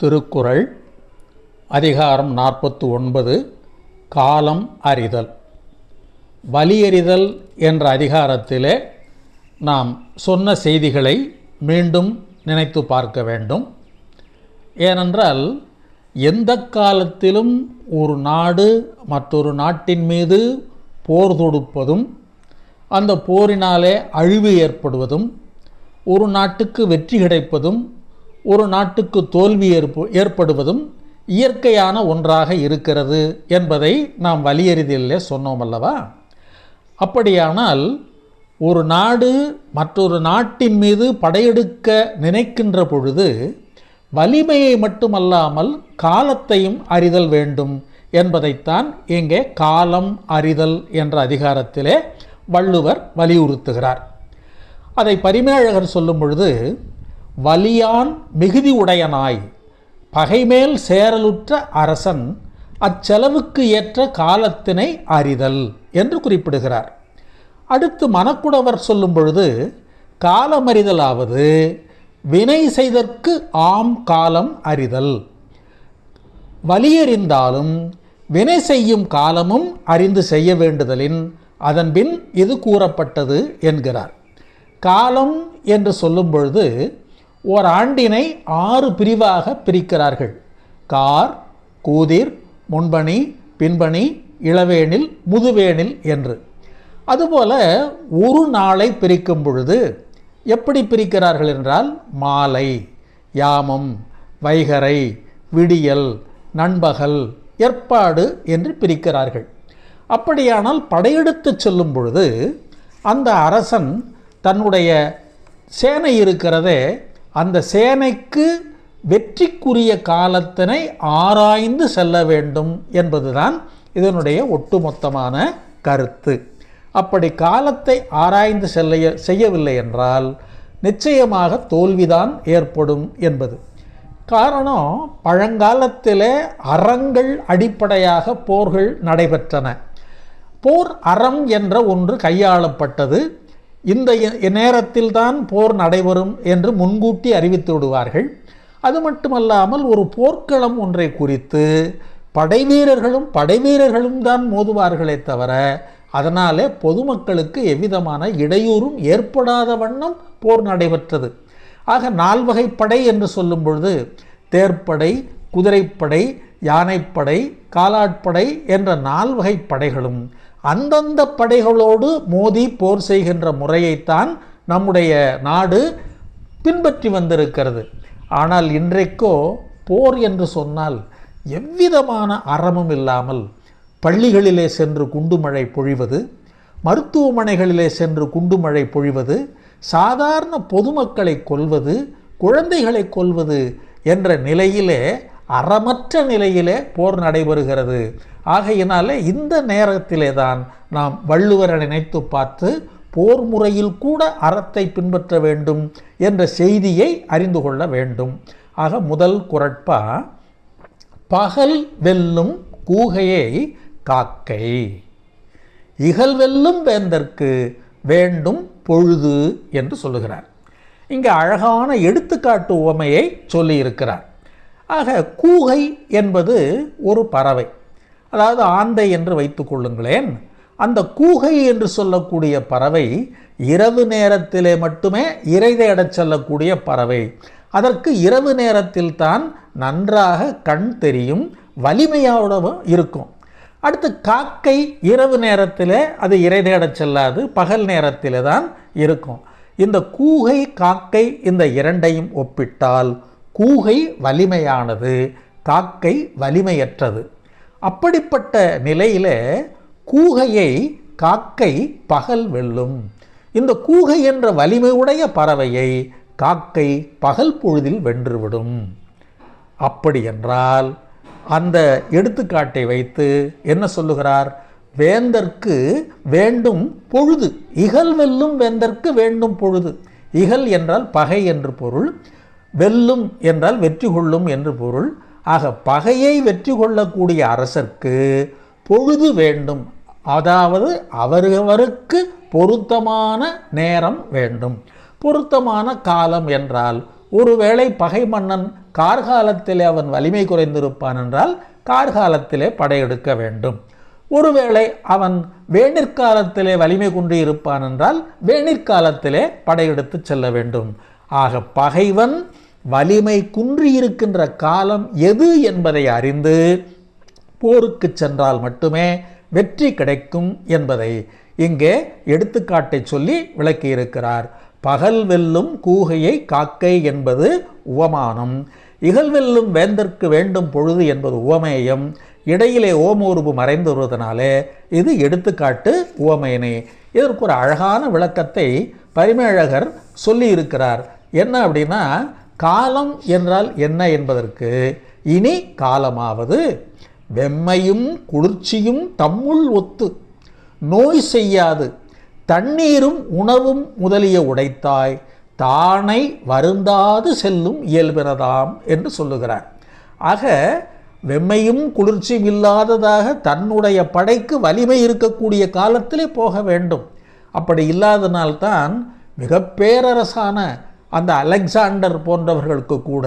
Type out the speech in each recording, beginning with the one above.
திருக்குறள் அதிகாரம் நாற்பத்து ஒன்பது காலம் அறிதல். வலியறிதல் என்ற அதிகாரத்திலே நாம் சொன்ன செய்திகளை மீண்டும் நினைத்து பார்க்க வேண்டும். ஏனென்றால் எந்த காலத்திலும் ஒரு நாடு மற்றொரு நாட்டின் மீது போர் தொடுப்பதும் அந்த போரினாலே அழிவு ஏற்படுவதும் ஒரு நாட்டுக்கு வெற்றி கிடைப்பதும் ஒரு நாட்டுக்கு தோல்வி ஏற்பு ஏற்படுவதும் இயற்கையான ஒன்றாக இருக்கிறது என்பதை நாம் வலியறிதலிலே சொன்னோம் அல்லவா? அப்படியானால் ஒரு நாடு மற்றொரு நாட்டின் மீது படையெடுக்க நினைக்கின்ற பொழுது வலிமையை மட்டுமல்லாமல் காலத்தையும் அறிதல் வேண்டும் என்பதைத்தான் இங்கே காலம் அறிதல் என்ற அதிகாரத்திலே வள்ளுவர் வலியுறுத்துகிறார். அதை பரிமேழகர் சொல்லும் பொழுது வலியான் மிகுதி உடையனாய் பகைமேல் சேரலுற்ற அரசன் அச்செலவுக்கு ஏற்ற காலத்தினை அறிதல் என்று குறிப்பிடுகிறார். அடுத்து மனக்குடவர் சொல்லும் பொழுது காலமறிதலாவது வினை செய்தற்கு ஆம் காலம் அறிதல். வலியறிந்தாலும் வினை செய்யும் காலமும் அறிந்து செய்ய வேண்டுதலின் அதன்பின் இது கூறப்பட்டது என்கிறார். காலம் என்று சொல்லும் பொழுது ஓர் ஆண்டினை ஆறு பிரிவாக பிரிக்கிறார்கள். கார் கூதிர் முன்பணி பின்பணி இளவேனில் முதுவேனில் என்று. அதுபோல ஒரு நாளை பிரிக்கும் பொழுது எப்படி பிரிக்கிறார்கள் என்றால் மாலை யாமம் வைகரை விடியல் நண்பகல் ஏற்பாடு என்று பிரிக்கிறார்கள். அப்படியானால் படையெடுத்து செல்லும் பொழுது அந்த அரசன் தன்னுடைய சேனை இருக்கிறதே அந்த சேனைக்கு வெற்றிக்குரிய காலத்தினை ஆராய்ந்து செல்ல வேண்டும் என்பதுதான் இதனுடைய ஒட்டுமொத்தமான கருத்து. அப்படி காலத்தை ஆராய்ந்து செல்ல செய்யவில்லை என்றால் நிச்சயமாக தோல்விதான் ஏற்படும் என்பது. காரணம் பழங்காலத்திலே அறங்கள் அடிப்படையாக போர்கள் நடைபெற்றன. போர் அறம் என்ற ஒன்று கையாளப்பட்டது. இந்த நேரத்தில் தான் போர் நடைபெறும் என்று முன்கூட்டி அறிவித்து விடுவார்கள். அது மட்டுமல்லாமல் ஒரு போர்க்களம் ஒன்றை குறித்து படைவீரர்களும் படைவீரர்களும் தான் மோதுவார்களே தவிர அதனாலே பொதுமக்களுக்கு எவ்விதமான இடையூறும் ஏற்படாத வண்ணம் போர் நடைபெற்றது. ஆக நால்வகை படை என்று சொல்லும் பொழுது தேர்ப்படை குதிரைப்படை யானைப்படை காலாட்படை என்ற நால்வகை படைகளும் அந்தந்த படைகளோடு மோதி போர் செய்கின்ற முறையைத்தான் நம்முடைய நாடு பின்பற்றி வந்திருக்கிறது. ஆனால் இன்றைக்கோ போர் என்று சொன்னால் எவ்விதமான அறமும் இல்லாமல் பள்ளிகளிலே சென்று குண்டுமழை பொழிவது மருத்துவமனைகளிலே சென்று குண்டுமழை பொழிவது சாதாரண பொதுமக்களை கொல்வது குழந்தைகளை கொல்வது என்ற நிலையிலே அறமற்ற நிலையிலே போர் நடைபெறுகிறது. ஆகையினாலே இந்த நேரத்திலே தான் நாம் வள்ளுவரை நினைத்து பார்த்து போர் முறையில் கூட அறத்தை பின்பற்ற வேண்டும் என்ற செய்தியை அறிந்து கொள்ள வேண்டும். ஆக முதல் குரட்பா பகல் வெல்லும் கூகையை காக்கை. இகல் வெல்லும் வேந்தற்கு வேண்டும் பொழுது என்று சொல்லுகிறார். இங்கே அழகான எடுத்துக்காட்டு உவமையை சொல்லியிருக்கிறார். ஆக கூகை என்பது ஒரு பறவை. அதாவது ஆந்தை என்று வைத்து கொள்ளுங்களேன். அந்த கூகை என்று சொல்லக்கூடிய பறவை இரவு நேரத்திலே மட்டுமே இறை தேடச் செல்லக்கூடிய பறவை. அதற்கு இரவு நேரத்தில் தான் நன்றாக கண் தெரியும் வலிமையோடவும் இருக்கும். அடுத்து காக்கை இரவு நேரத்தில் அது இறை தேடச் செல்லாது பகல் நேரத்தில் தான் இருக்கும். இந்த கூகை காக்கை இந்த இரண்டையும் ஒப்பிட்டால் கூகை வலிமையானது காக்கை வலிமையற்றது. அப்படிப்பட்ட நிலையில் கூகையை காக்கை பகல் வெல்லும். இந்த கூகை என்ற வலிமையுடைய பறவையை காக்கை பகல் பொழுதில் வென்றுவிடும். அப்படி என்றால் அந்த எடுத்துக்காட்டை வைத்து என்ன சொல்லுகிறார்? வேந்தற்கு வேண்டும் பொழுது. இகல் வெல்லும் வேந்தற்கு வேண்டும் பொழுது. இகல் என்றால் பகை என்று பொருள். வெல்லும் என்றால் வெற்றி கொள்ளும் என்று பொருள். ஆக பகையை வெற்றி கொள்ளக்கூடிய அரசர்க்கு பொழுது வேண்டும். அதாவது அவரவருக்கு பொருத்தமான நேரம் வேண்டும். பொருத்தமான காலம் என்றால் ஒருவேளை பகை மன்னன் கார்காலத்திலே அவன் வலிமை குறைந்திருப்பான் என்றால் கார்காலத்திலே படையெடுக்க வேண்டும். ஒருவேளை அவன் வேணிற்காலத்திலே வலிமை குன்றி இருப்பான் என்றால் வேணிற்காலத்திலே படையெடுத்து செல்ல வேண்டும். ஆக பகைவன் வலிமை குன்றியிருக்கின்ற காலம் எது என்பதை அறிந்து போருக்கு சென்றால் மட்டுமே வெற்றி கிடைக்கும் என்பதை இங்கே எடுத்துக்காட்டை சொல்லி விளக்கியிருக்கிறார். பகல் வெல்லும் கூகையை காக்கை என்பது உவமானம். இகல் வெல்லும் வேந்தற்கு வேண்டும் பொழுது என்பது உவமேயம். இடையிலே ஓமோருபு மறைந்து வருவதனாலே இது எடுத்துக்காட்டு உவமேனே. இதற்கு ஒரு அழகான விளக்கத்தை பரிமேழகர் சொல்லியிருக்கிறார். என்ன அப்படின்னா காலம் என்றால் என்ன என்பதற்கு இனி காலமாவது வெம்மையும் குளிர்ச்சியும் தம்முள் ஒத்து நோய் செய்யாது தண்ணீரும் உணவும் முதலிய உடைத்தாய் தானை வருந்தாது செல்லும் இயல்பினதாம் என்று சொல்லுகிறார். ஆக வெம்மையும் குளிர்ச்சியும் இல்லாததாக தன்னுடைய படைக்கு வலிமை இருக்கக்கூடிய காலத்திலே போக வேண்டும். அப்படி இல்லாதனால்தான் மிக பேரரசான அந்த அலெக்சாண்டர் போன்றவர்களுக்கு கூட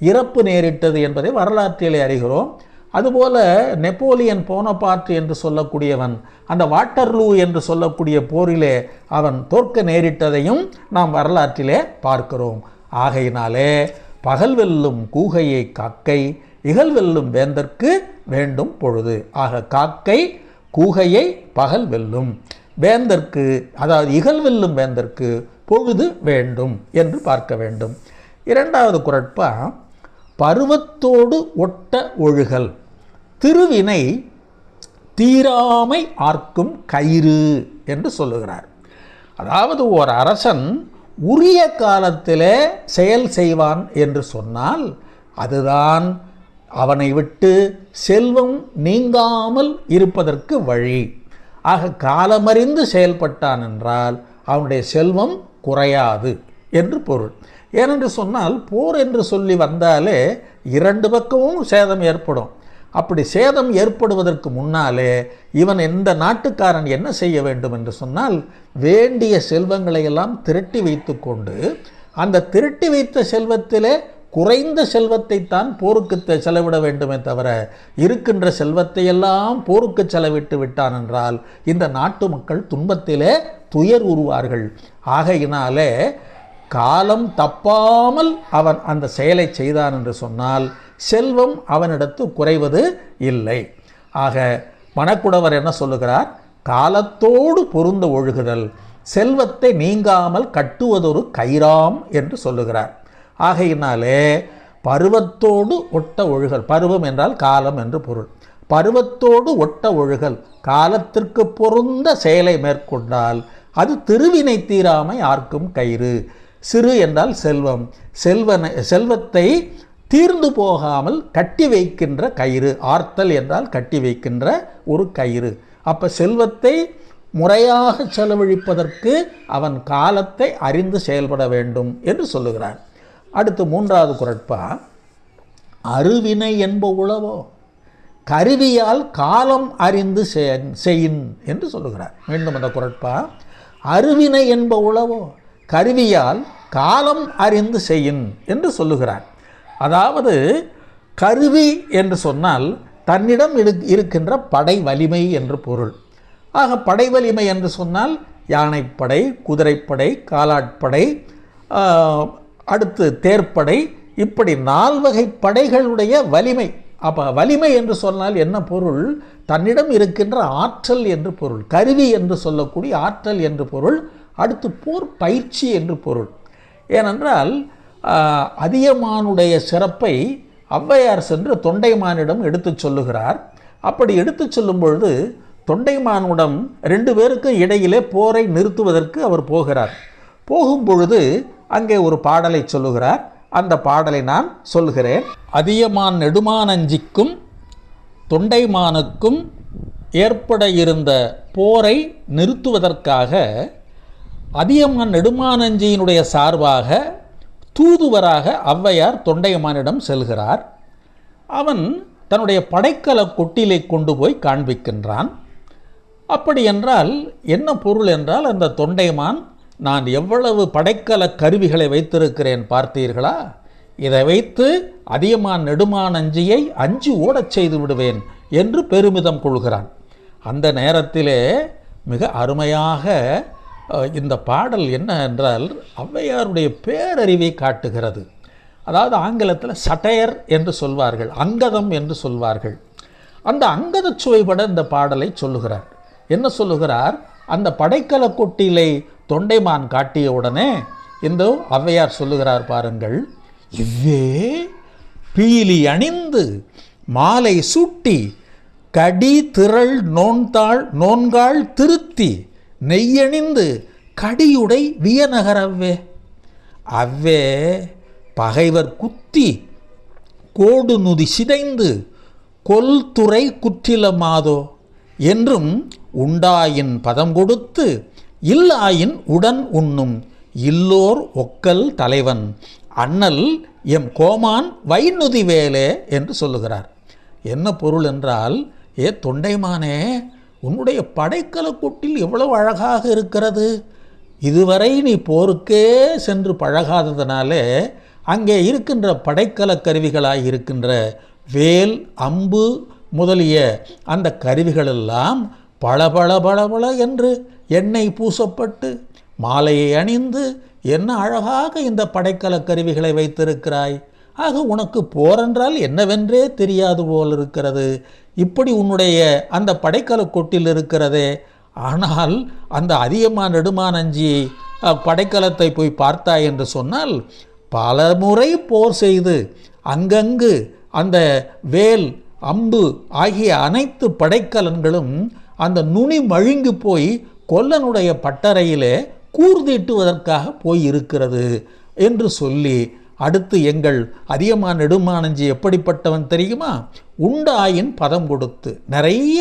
இறப்பு நேரிட்டது என்பதை வரலாற்றிலே அறிகிறோம். அதுபோல நெப்போலியன் போனபார்ட் என்று சொல்லக்கூடியவன் அந்த வாட்டர்லூ என்று சொல்லக்கூடிய போரிலே அவன் தோற்க நேரிட்டதையும் நாம் வரலாற்றிலே பார்க்கிறோம். ஆகையினாலே பகல் வெல்லும் கூகையை காக்கை இகல் வெல்லும் வேந்தற்கு வேண்டும் பொழுது. ஆக காக்கை கூகையை பகல் வெல்லும். வேந்தற்கு அதாவது இகல் வெல்லும் வேந்தற்கு பொழுது வேண்டும் என்று பார்க்க வேண்டும். இரண்டாவது குரட்பா பருவத்தோடு ஒட்ட ஒழுகல். திருவினை தீராமை ஆர்க்கும் கயிறு என்று சொல்லுகிறார். அதாவது ஒரு அரசன் உரிய காலத்திலே செயல் செய்வான் என்று சொன்னால் அதுதான் அவனை விட்டு செல்வம் நீங்காமல் இருப்பதற்கு வழி. ஆக காலமறிந்து செயல்பட்டான் என்றால் அவனுடைய செல்வம் குறையாது என்று பொருள். ஏனென்று சொன்னால் போர் என்று சொல்லி வந்தாலே இரண்டு பக்கமும் சேதம் ஏற்படும். அப்படி சேதம் ஏற்படுவதற்கு முன்னாலே இவன் எந்த நாட்டுக்காரன் என்ன செய்ய வேண்டும் என்று சொன்னால் வேண்டிய செல்வங்களை எல்லாம் திரட்டி வைத்துக்கொண்டு அந்த திரட்டி வைத்த செல்வத்திலே குறைந்த செல்வத்தை தான் போருக்கு செலவிட வேண்டுமே தவிர இருக்கின்ற செல்வத்தையெல்லாம் போருக்கு செலவிட்டு விட்டான் என்றால் இந்த நாட்டு மக்கள் துன்பத்திலே துயர் உருவார்கள். ஆகையினாலே காலம் தப்பாமல் அவன் அந்த செயலை செய்தான் என்று சொன்னால் செல்வம் அவனிடத்து குறைவது இல்லை. ஆக மணக்குடவர் என்ன சொல்லுகிறார்? காலத்தோடு பொருந்த ஒழுகுதல் செல்வத்தை நீங்காமல் கட்டுவதொரு கைராம் என்று சொல்லுகிறார். ஆகையினாலே பருவத்தோடு ஒட்ட ஒழுகல் பருவம் என்றால் காலம் என்று பொருள். பருவத்தோடு ஒட்ட ஒழுகல் காலத்திற்கு பொருந்த செயலை மேற்கொண்டால் அது திருவினை தீராமை ஆர்க்கும் கயிறு. சிறு என்றால் செல்வம் செல்வனை செல்வத்தை தீர்ந்து போகாமல் கட்டி வைக்கின்ற கயிறு ஆர்த்தல் என்றால் கட்டி வைக்கின்ற ஒரு கயிறு. அப்போ செல்வத்தை முறையாக செலவழிப்பதற்கு அவன் காலத்தை அறிந்து செயல்பட வேண்டும் என்று சொல்லுகிறான். அடுத்து மூன்றாவது குரட்பா அருவினை என்ப உளவோ கருவியால் காலம் அறிந்து செய்- செயின் என்று சொல்லுகிறார். மீண்டும் அந்த குரட்பா அருவினை என்ப உளவோ கருவியால் காலம் அறிந்து செய்யின் என்று சொல்லுகிறார். அதாவது கருவி என்று சொன்னால் தன்னிடம் இருக் இருக்கின்ற படை வலிமை என்று பொருள். ஆக படை வலிமை என்று சொன்னால் யானைப்படை குதிரைப்படை காலாட்படை அடுத்து தேர்ப்படை. இப்படி நால்வகை படைகளுடைய வலிமை. அப்போ வலிமை என்று சொன்னால் என்ன பொருள்? தன்னிடம் இருக்கின்ற ஆற்றல் என்று பொருள். கருவி என்று சொல்லக்கூடிய ஆற்றல் என்று பொருள். அடுத்து போர் பயிற்சி என்று பொருள். ஏனென்றால் அதியமானுடைய சிறப்பை ஔவையார் சென்று தொண்டைமானிடம் எடுத்துச் சொல்லுகிறார். அப்படி எடுத்துச் சொல்லும் பொழுது தொண்டைமானுடன் ரெண்டு பேருக்கும் இடையிலே போரை நிறுத்துவதற்கு அவர் போகிறார். போகும் பொழுது அங்கே ஒரு பாடலை சொல்லுகிறார். அந்த பாடலை நான் சொல்கிறேன் அதியமான் நெடுமானஞ்சிக்கும் தொண்டைமானுக்கும் ஏற்பட இருந்த போரை நிறுத்துவதற்காக அதியமான் நெடுமானஞ்சியினுடைய சார்பாக தூதுவராக ஔவையார் தொண்டைமானிடம் செல்கிறார். அவன் தன்னுடைய படைக்கல கொட்டிலை கொண்டு போய் காண்பிக்கின்றான். அப்படி என்றால் என்ன பொருள் என்றால் அந்த தொண்டைமான் நான் எவ்வளவு படைக்கல கருவிகளை வைத்திருக்கிறேன் பார்த்தீர்களா? இதை வைத்து அதியமான் நெடுமானஞ்சியை அஞ்சு ஓடச் செய்து விடுவேன் என்று பெருமிதம் கொள்கிறான். அந்த நேரத்திலே மிக அருமையாக இந்த பாடல் என்ன என்றால் ஔவையாருடைய பேரறிவை காட்டுகிறது. அதாவது ஆங்கிலத்தில் சட்டையர் என்று சொல்வார்கள் அங்கதம் என்று சொல்வார்கள். அந்த அங்கதச் சுவைபட இந்த பாடலை சொல்லுகிறார். என்ன சொல்லுகிறார்? அந்த படைக்கல கொட்டிலை தொண்டைமான் காட்டிய உடனே இந்த ஔவையார் சொல்லுகிறார் பாருங்கள் இவ்வே பீலி அணிந்து மாலை சூட்டி கடி திரள் நோன்தாள் நோன்காள் திருத்தி நெய்யணிந்து கடியுடை வியநகரவ்வே அவ்வே பகைவர் குத்தி கோடு நுதி சிதைந்து கொல்துறை குற்றிலமாதோ? என்றும் உண்டாயின் பதம் கொடுத்து இல்லாயின் உடன் உண்ணும் இல்லோர் ஒக்கல் தலைவன். அண்ணல் எம் கோமான் வைநுதி வேலே என்று சொல்லுகிறார். என்ன பொருள் என்றால் ஏ தொண்டைமானே உன்னுடைய படைக்கல கூட்டில் எவ்வளவு அழகாக இருக்கிறது? இதுவரை நீ போருக்கே சென்று பழகாததனாலே அங்கே இருக்கின்ற படைக்கல கருவிகளாய் இருக்கின்ற வேல் அம்பு முதலிய அந்த கருவிகளெல்லாம் பளபள பளபள என்று எண்ணெய் பூசப்பட்டு மாலையை அணிந்து என்ன அழகாக இந்த படைக்கல கருவிகளை வைத்திருக்கிறாய். ஆக உனக்கு போரென்றால் என்னவென்றே தெரியாது போல் இருக்கிறது. இப்படி உன்னுடைய அந்த படைக்கல கொட்டில் இருக்கிறதே. ஆனால் அந்த அதிகமான நெடுமானஞ்சி படைக்கலத்தை போய் பார்த்தாய் என்று சொன்னால் பல முறை போர் செய்து அங்கங்கு அந்த வேல் அம்பு ஆகிய அனைத்து படைக்கலன்களும் அந்த நுனி மழுங்கி போய் கொல்லனுடைய பட்டறையிலே கூர்தீட்டுவதற்காக போய் இருக்கிறது என்று சொல்லி அடுத்து எங்கள் அதிகமான நெடுமானஞ்சி எப்படிப்பட்டவன் தெரியுமா? உண்டாயின் பதம் கொடுத்து நிறைய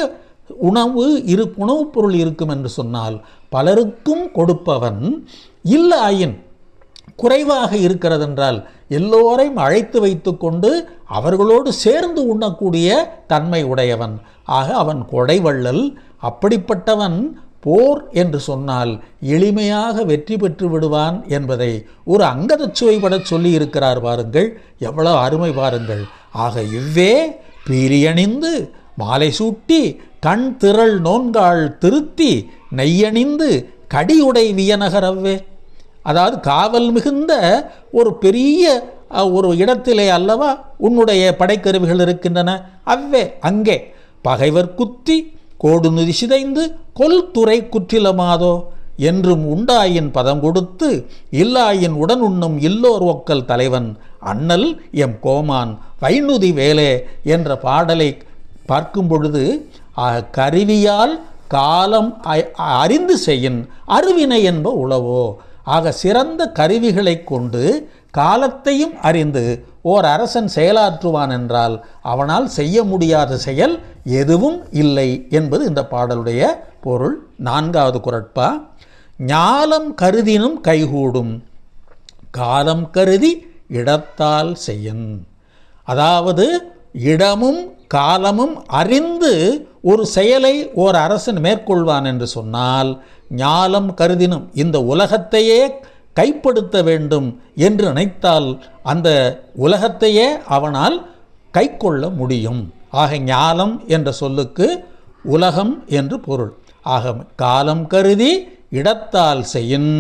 உணவு இரு உணவுப் பொருள் இருக்கும் என்று சொன்னால் பலருக்கும் கொடுப்பவன் இல்லாயின் குறைவாக இருக்கிறதென்றால் எல்லோரையும் அழைத்து வைத்துக்கொண்டு அவர்களோடு சேர்ந்து உண்ணக்கூடிய தன்மை உடையவன். ஆக அவன் கொடைவள்ளல் அப்படிப்பட்டவன் போர் என்று சொன்னால் எளிமையாக வெற்றி பெற்று விடுவான் என்பதை ஒரு அங்கதச் சுவைபட பாருங்கள். எவ்வளவு அருமை பாருங்கள். ஆக இவ்வே பீரியணிந்து மாலை சூட்டி கண் திரள் நோன்காள் திருத்தி நெய்யணிந்து கடியுடை வியநகரவ்வே அதாவது காவல் மிகுந்த ஒரு பெரிய ஒரு இடத்திலே அல்லவா உன்னுடைய படைக்கருவிகள் இருக்கின்றன. அவ்வே அங்கே பகைவர் குத்தி கோடுநுதி சிதைந்து கொல்துறை குற்றிலமாதோ? என்றும் உண்டாயின் பதம் கொடுத்து இல்லாயின் உடன் உண்ணும் இல்லோர் ஒக்கல் தலைவன் அண்ணல் எம் கோமான் வைநுதி வேலே என்ற பாடலை பார்க்கும் பொழுது கருவியால் காலம் அறிந்து செய்யின் அருவினை என்ப உளவோ? ஆக சிறந்த கருவிகளை கொண்டு காலத்தையும் அறிந்து ஓர் அரசன் செயலாற்றுவான் என்றால் அவனால் செய்ய முடியாத செயல் எதுவும் இல்லை என்பது இந்த பாடலுடைய பொருள். நான்காவது குரட்பா ஞாலம் கருதினும் கைகூடும் காலம் கருதி இடத்தால் செய்யன். அதாவது இடமும் காலமும் அறிந்து ஒரு செயலை ஓர் அரசன் மேற்கொள்வான் என்று சொன்னால் ஞாலம் கருதினும் இந்த உலகத்தையே கைப்படுத்த வேண்டும் என்று நினைத்தால் அந்த உலகத்தையே அவனால் கைக்கொள்ள முடியும். ஆக ஞாலம் என்ற சொல்லுக்கு உலகம் என்று பொருள். ஆக காலம் கருதி இடத்தால் செய்யின்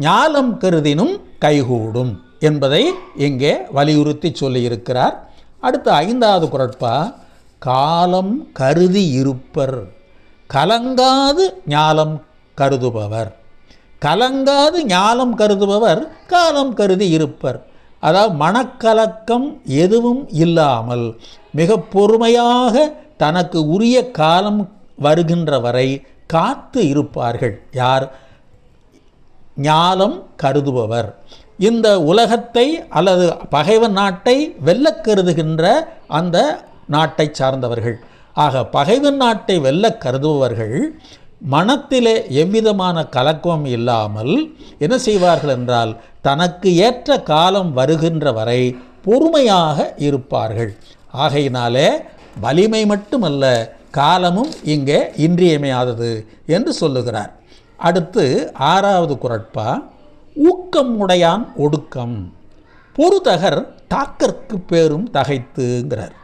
ஞாலம் கருதினும் கைகூடும் என்பதை இங்கே வலியுறுத்தி சொல்லியிருக்கிறார். அடுத்த ஐந்தாவது குரட்பா காலம் கருதி இருப்பர் கலங்காது ஞாலம் கருதுபவர். கலங்காது ஞாலம் கருதுபவர் காலம் கருதி இருப்பர். அதாவது மனக்கலக்கம் எதுவும் இல்லாமல் மிக பொறுமையாக தனக்கு உரிய காலம் வருகின்ற வரை காத்து இருப்பார்கள். யார்? ஞாலம் கருதுபவர். இந்த உலகத்தை அல்லது பகைவன் நாட்டை வெல்ல கருதுகின்ற அந்த நாட்டை சார்ந்தவர்கள். ஆக பகைவன் நாட்டை வெல்ல கருதுபவர்கள் மனத்திலே எவ்விதமான கலக்கம் இல்லாமல் என்ன செய்வார்கள் என்றால் தனக்கு ஏற்ற காலம் வருகின்ற வரை பொறுமையாக இருப்பார்கள். ஆகையினாலே வலிமை மட்டுமல்ல காலமும் இங்கே இன்றியமையாதது என்று சொல்லுகிறார். அடுத்து ஆறாவது குரட்பா ஊக்கம் உடையான் ஒடுக்கம். பொறுதகர் தாக்கற்கு பேரும் தகைத்துங்கிறார்.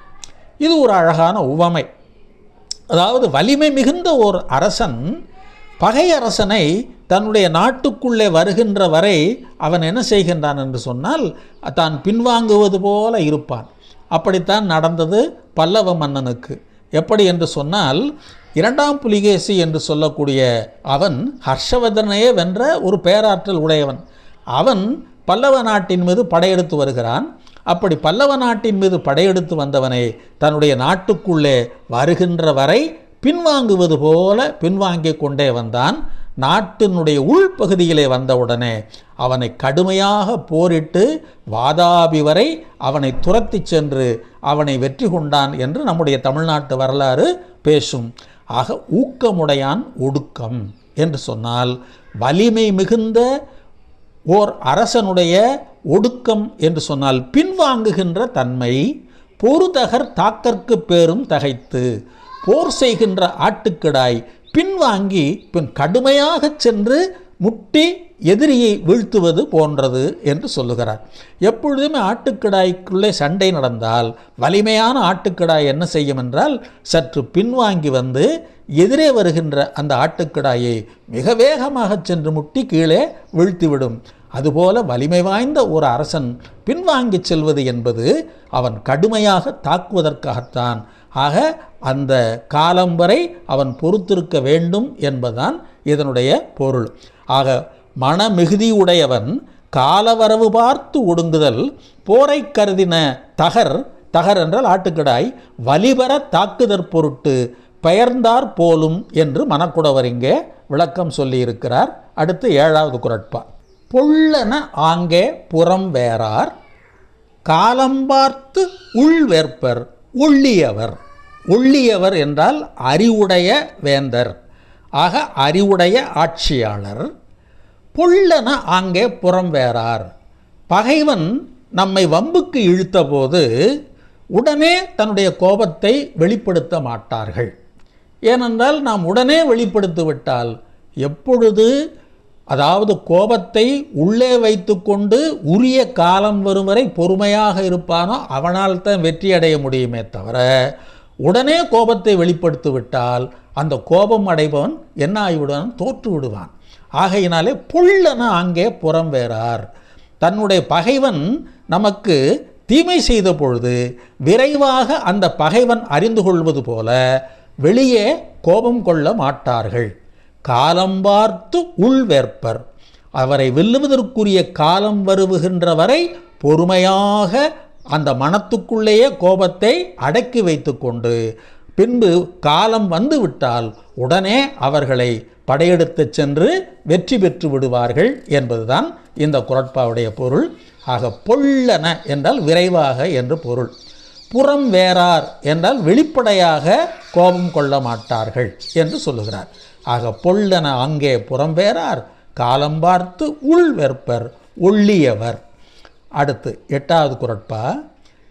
இது ஒரு அழகான உவமை. அதாவது வலிமை மிகுந்த ஓர் அரசன் பகை அரசனை தன்னுடைய நாட்டுக்குள்ளே வருகின்ற வரை அவன் என்ன செய்கின்றான் என்று சொன்னால் தான் பின்வாங்குவது போல இருப்பான். அப்படித்தான் நடந்தது பல்லவ மன்னனுக்கு. எப்படி என்று சொன்னால் இரண்டாம் புலிகேசி என்று சொல்லக்கூடிய அவன் ஹர்ஷவர்தனையே வென்ற ஒரு பேராற்றல் உடையவன். அவன் பல்லவ நாட்டின் மீது படையெடுத்து வருகிறான். அப்படி பல்லவ நாட்டின் மீது படையெடுத்து வந்தவனை தன்னுடைய நாட்டுக்குள்ளே வருகின்ற வரை பின்வாங்குவது போல பின்வாங்கி கொண்டே வந்தான். நாட்டினுடைய உள்பகுதியிலே வந்தவுடனே அவனை கடுமையாக போரிட்டு வாதாபி வரை அவனை துரத்திச் சென்று அவனை வெற்றி கொண்டான் என்று நம்முடைய தமிழ்நாட்டு வரலாறு பேசும். ஆக ஊக்கமுடையான் ஒடுக்கம் என்று சொன்னால் வலிமை மிகுந்த ஓர் அரசனுடைய ஒடுக்கம் என்று சொன்னால் பின்வாங்குகின்ற தன்மை பொறுதகர் தாக்கற்கு பேரும் தகைத்து போர் செய்கின்ற ஆட்டுக்கிடாய் பின்வாங்கி பின் கடுமையாக சென்று முட்டி எதிரியை வீழ்த்துவது போன்றது என்று சொல்லுகிறார். எப்பொழுதுமே ஆட்டுக்கிடாய்க்குள்ளே சண்டை நடந்தால் வலிமையான ஆட்டுக்கிடாய் என்ன செய்யும் என்றால் சற்று பின்வாங்கி வந்து எதிரே வருகின்ற அந்த ஆட்டுக்கிடாயை மிக வேகமாக சென்று முட்டி கீழே வீழ்த்திவிடும். அதுபோல வலிமை வாய்ந்த ஒரு அரசன் பின்வாங்கி செல்வது என்பது அவன் கடுமையாக தாக்குவதற்காகத்தான். ஆக அந்த காலம் வரை அவன் பொறுத்திருக்க வேண்டும் என்பதுதான் இதனுடைய பொருள். ஆக மனமிகுதியுடையவன் காலவரவு பார்த்து ஒடுங்குதல் போரை கருதின தகர் தகர் என்றால் ஆட்டுக்கடாய் வலிபர தாக்குதற் பொருட்டு பெயர்ந்தார் போலும் என்று மனக்குடவர் இங்கே விளக்கம் சொல்லியிருக்கிறார். அடுத்து ஏழாவது குரட்பா. பொள்ளன ஆங்கே புறம் வேறார் காலம்பார்த்து உள்வேற்பர் ஒள்ளியவர் ஒள்ளியவர் என்றால் அறிவுடைய வேந்தர் ஆக அறிவுடைய ஆட்சியாளர். பொள்ளன ஆங்கே புறம் வேறார் பகைவன் நம்மை வம்புக்கு இழுத்தபோது உடனே தன்னுடைய கோபத்தை வெளிப்படுத்த மாட்டார்கள். ஏனென்றால் நாம் உடனே வெளிப்படுத்தி விட்டால் எப்பொழுது அதாவது கோபத்தை உள்ளே வைத்துக்கொண்டு உரிய காலம் வரும் வரை பொறுமையாக இருப்பானோ அவனால் தான் வெற்றி அடைய முடியுமே தவிர உடனே கோபத்தை வெளிப்படுத்தி விட்டால் அந்த கோபம் அடைபவன் என்ன ஆகிவிடுவான் தோற்று விடுவான். ஆகையினாலே புள்ளன அங்கே புறம் வேறார். தன்னுடைய பகைவன் நமக்கு தீமை செய்த பொழுது விரைவாக அந்த பகைவன் அறிந்து கொள்வது போல வெளியே கோபம் கொள்ள மாட்டார்கள். காலம் பார்த்து உள்வேற்பர் அவரை வெல்லுவதற்குரிய காலம் வருவுகின்ற வரை பொறுமையாக அந்த மனத்துக்குள்ளேயே கோபத்தை அடக்கி வைத்துக்கொண்டு பின்பு காலம் வந்துவிட்டால் உடனே அவர்களை படையெடுத்துச் சென்று வெற்றி பெற்று விடுவார்கள் என்பதுதான் இந்த குரட்பாவுடைய பொருள். ஆக பொல்லன என்றால் விரைவாக என்று பொருள். புறம் வேறார் என்றால் வெளிப்படையாக கோபம் கொள்ள மாட்டார்கள் என்று சொல்லுகிறார். ஆக பொல்லன அங்கே புறம்பேறார். காலம் பார்த்து உள் வெற்பர் ஒள்ளியவர் அடுத்து எட்டாவது குரட்பா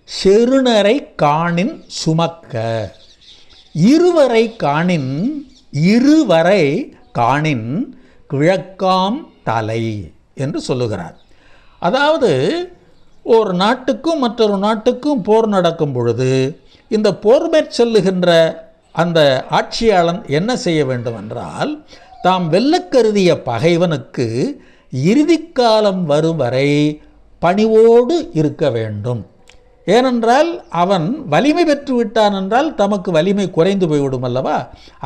செருணரை காணின் சுமக்க. இருவரை காணின் இருவரை காணின் கிழக்காம் தலை என்று சொல்லுகிறார். அதாவது ஒரு நாட்டுக்கும் மற்றொரு நாட்டுக்கும் போர் நடக்கும் பொழுது இந்த போர் மேற் செல்லுகின்ற அந்த ஆட்சியாளன் என்ன செய்ய வேண்டும் என்றால் தாம் வெல்ல கருதிய பகைவனுக்கு இறுதிக்காலம் வரும் வரை பணிவோடு இருக்க வேண்டும். ஏனென்றால் அவன் வலிமை பெற்று விட்டான் என்றால் தமக்கு வலிமை குறைந்து போய்விடும் அல்லவா?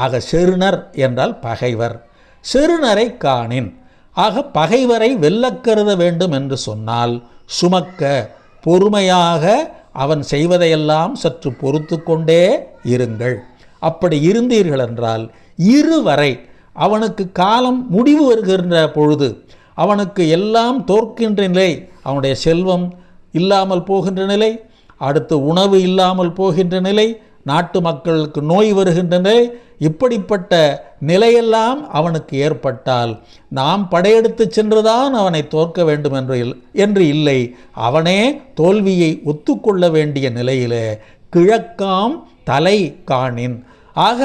ஆக செருணர் என்றால் பகைவர். செருணரை காணின். ஆக பகைவரை வெல்லக்கருத வேண்டும் என்று சொன்னால் சுமக்க பொறுமையாக அவன் செய்வதையெல்லாம் சற்று பொறுத்து கொண்டே இருங்கள். அப்படி இருந்தீர்கள் என்றால் இருவரை அவனுக்கு காலம் முடிவு வருகின்ற பொழுது அவனுக்கு எல்லாம் தோற்கின்ற நிலை அவனுடைய செல்வம் இல்லாமல் போகின்ற நிலை அடுத்து உணவு இல்லாமல் போகின்ற நிலை நாட்டு மக்களுக்கு நோய் வருகின்ற நிலை இப்படிப்பட்ட நிலையெல்லாம் அவனுக்கு ஏற்பட்டால் நாம் படையெடுத்து சென்றுதான் அவனை தோற்க வேண்டும் என்று என்று இல்லை. அவனே தோல்வியை ஒத்துக்கொள்ள வேண்டிய நிலையிலே கிழக்காம் தலை காணின். ஆக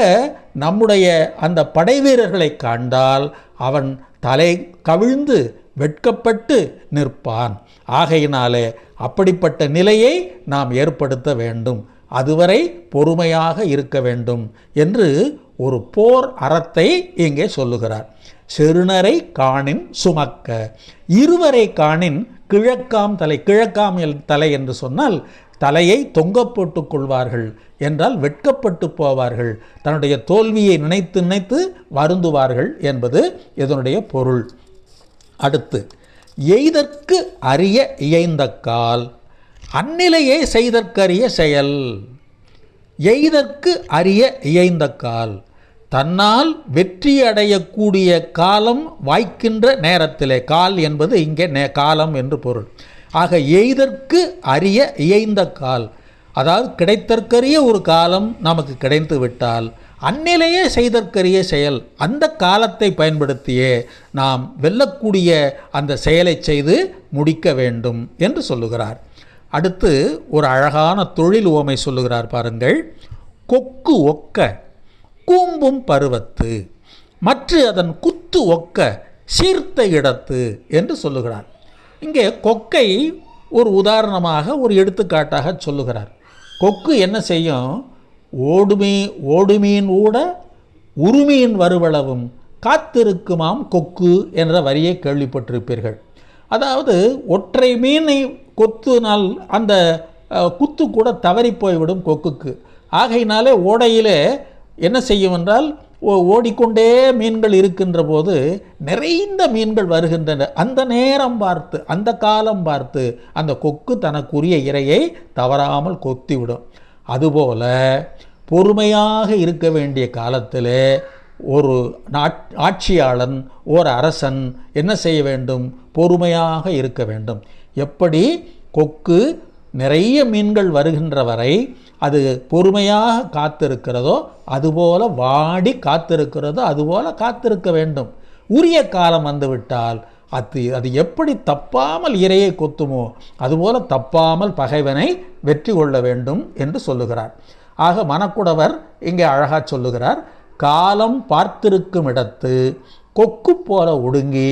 நம்முடைய அந்த படை வீரர்களை கண்டால் அவன் தலை கவிழ்ந்து வெட்கப்பட்டு நிற்பான். ஆகையினாலே அப்படிப்பட்ட நிலையை நாம் ஏற்படுத்த வேண்டும். அதுவரை பொறுமையாக இருக்க வேண்டும் என்று ஒரு போர் அறத்தை இங்கே சொல்லுகிறார். செருணரை காணின் சுமக்க. இருவரை காணின் கிழக்காம் தலை கிழக்காம் எல் தலை என்று சொன்னால் தலையை தொங்க போட்டுக் கொள்வார்கள் என்றால் வெட்கப்பட்டு போவார்கள். தன்னுடைய தோல்வியை நினைத்து நினைத்து வருந்துவார்கள் என்பது இதனுடைய பொருள். அடுத்து எய்தற்கு அறிய இயைந்த கால். அந்நிலையே செய்தற்கரிய செயல். எய்தற்கு அறிய இயைந்த கால். தன்னால் வெற்றி அடையக்கூடிய காலம் வாய்க்கின்ற நேரத்திலே. கால் என்பது இங்கே நே காலம் என்று பொருள். ஆக எய்தற்கு அறிய இயைந்த கால். அதாவது கிடைத்தற்கரிய ஒரு காலம் நமக்கு கிடைத்து விட்டால் அந்நிலையே செய்தற்கரிய செயல். அந்த காலத்தை பயன்படுத்தியே நாம் வெல்லக்கூடிய அந்த செயலை செய்து முடிக்க வேண்டும் என்று சொல்லுகிறார். அடுத்து ஒரு அழகான தொழில் ஓமை சொல்லுகிறார் பாருங்கள். கொக்கு ஒக்க கூம்பும் பருவத்து மற்ற அதன் குத்து ஒக்க சீர்த்த இடத்து என்று சொல்லுகிறார். இங்கே கொக்கை ஒரு உதாரணமாக ஒரு எடுத்துக்காட்டாக சொல்லுகிறார். கொக்கு என்ன செய்யும்? ஓடுமீ ஓடுமீன் ஊட உருமீன் வருவளவும் காத்திருக்குமாம் கொக்கு என்ற வரியை கேள்விப்பட்டிருப்பீர்கள். அதாவது ஒற்றை மீனை கொத்துனால் அந்த குத்து கூட தவறி போய்விடும் கொக்குக்கு. ஆகையினாலே ஓடையிலே என்ன செய்யும் என்றால் ஓடிக்கொண்டே மீன்கள் இருக்கின்ற போது நிறைந்த மீன்கள் வருகின்றன. அந்த நேரம் பார்த்து அந்த காலம் பார்த்து அந்த கொக்கு தனக்குரிய இரையை தவறாமல் கொத்திவிடும். அதுபோல பொறுமையாக இருக்க வேண்டிய காலத்தில் ஒரு நாட்- ஆட்சியாளன் ஓர் அரசன் என்ன செய்ய வேண்டும்? பொறுமையாக இருக்க வேண்டும். எப்படி? கொக்கு நிறைய மீன்கள் வருகின்ற வரை அது பொறுமையாக காத்திருக்கிறதோ அதுபோல வாடி காத்திருக்கிறதோ அதுபோல காத்திருக்க வேண்டும். உரிய காலம் வந்துவிட்டால் அது அது எப்படி தப்பாமல் இரையை கொத்துமோ அதுபோல தப்பாமல் பகைவனை வெற்றி கொள்ள வேண்டும் என்று சொல்லுகிறார். ஆக மணக்குடவர் இங்கே அழகாக சொல்லுகிறார் காலம் பார்த்திருக்கும் இடத்து கொக்கு போல ஒடுங்கி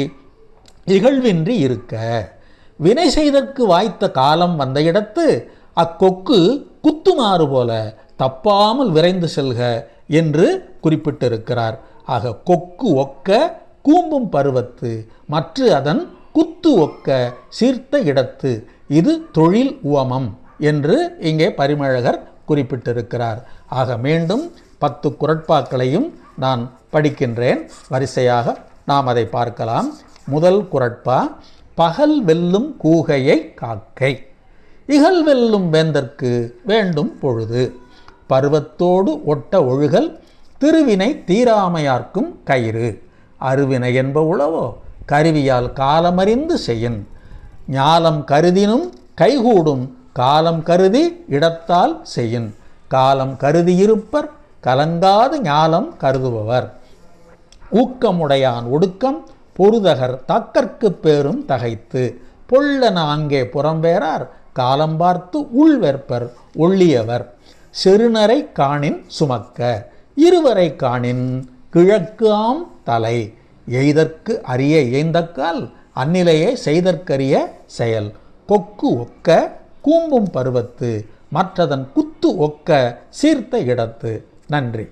இகழ்வின்றி இருக்க. வினை செய்தற்கு வாய்த்த காலம் வந்த இடத்து அக்கொக்கு குத்துமாறு போல தப்பாமல் விரைந்து செல்க என்று குறிப்பிட்டிருக்கிறார். ஆக கொக்கு ஒக்க கூம்பும் பருவத்து மற்ற அதன் குத்து ஒக்க சீர்த்த இடத்து இது தொழில் உவமம் என்று இங்கே பரிமழகர் குறிப்பிட்டிருக்கிறார். ஆக மீண்டும் பத்து குரட்பாக்களையும் நான் படிக்கின்றேன். வரிசையாக நாம் அதை பார்க்கலாம். முதல் குரட்பா பகல் வெல்லும் கூகையை காக்கை. இகல் வெல்லும் வேந்தற்கு வேண்டும் பொழுது. பருவத்தோடு ஒட்ட ஒழுகல் திருவினை தீராமையார்க்கும் கயிறு. அருவினை என்ப உளவோ கருவியால் காலமறிந்து செய்யின். ஞாலம் கருதினும் கைகூடும் காலம் கருதி இடத்தால் செய்யின். காலம் கருதியிருப்பர் கலங்காது ஞாலம் கருதுபவர். ஊக்கமுடையான் ஒடுக்கம் பொருதகர் தக்கற்கு பேரும் தகைத்து. பொள்ளன அங்கே புறம்பேறார் காலம் பார்த்து உள்வெற்பர் ஒள்ளியவர். செருணரை காணின் சுமக்க இருவரை காணின் கிழக்கு ஆம் தலை. எய்தற்கு அரிய இயந்தக்கால் அந்நிலையே செய்தற்கரிய செயல். கொக்கு ஒக்க கூம்பும் பருவத்து மற்றதன் குத்து ஒக்க சீர்த்த இடத்து. நன்றி.